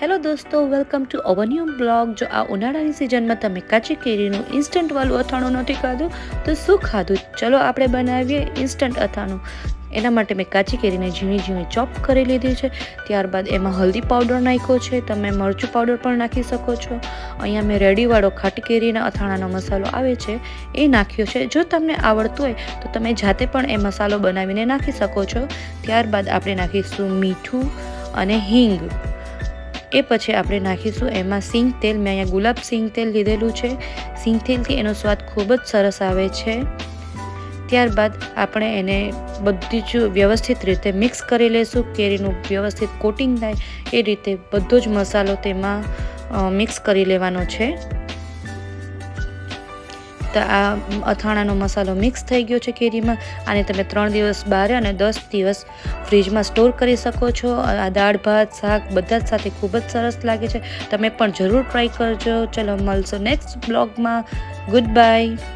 Hello દોસ્તો welcome to our new blog. જો આ ઉનાળાની સિઝનમાં તમે કાચી કેરીનું ઇન્સ્ટન્ટ વાલું અથાણું નથી ખાધું, તો શું ખાધું? ચલો આપણે બનાવીએ ઇન્સ્ટન્ટ અથાણું. એના માટે મેં કાચી કેરીને ઝીણી ઝીણી ચોપ કરી લીધી છે. ત્યારબાદ એમાં હલ્દી પાવડર નાખ્યો છે. તમે મરચું પાવડર પણ નાખી શકો છો. અહીંયા મેં રેડીવાળો ખાટી કેરીના અથાણાનો મસાલો આવે છે, એ નાખ્યો છે. જો તમને આવડતું હોય, તો તમે જાતે પણ એ મસાલો બનાવીને નાખી શકો છો. ત્યારબાદ આપણે નાખીશું મીઠું અને હિંગ. એ પછી આપણે નાખીશું એમાં સિંગ તેલ. મેં અહીંયા ગુલાબ સિંગ તેલ લીધેલું છે. સિંગ તેલથી એનો સ્વાદ ખૂબ જ સરસ આવે છે. ત્યારબાદ આપણે એને બધી જ વ્યવસ્થિત રીતે મિક્સ કરી લઈશું કેરીનું વ્યવસ્થિત કોટિંગ થાય એ રીતે બધો જ મસાલો તેમાં મિક્સ કરી લેવાનો છે. તો આ અથાણાનો મસાલો મિક્સ થઈ ગયો છે કેરીમાં. આને તમે ત્રણ દિવસ બહાર અને દસ દિવસ ફ્રીજમાં સ્ટોર કરી શકો છો. આ દાળ, ભાત, શાક બધા જ સાથે ખૂબ જ સરસ લાગે છે. તમે પણ જરૂર ટ્રાય કરજો. ચલો મળશો નેક્સ્ટ બ્લોગમાં. Good bye.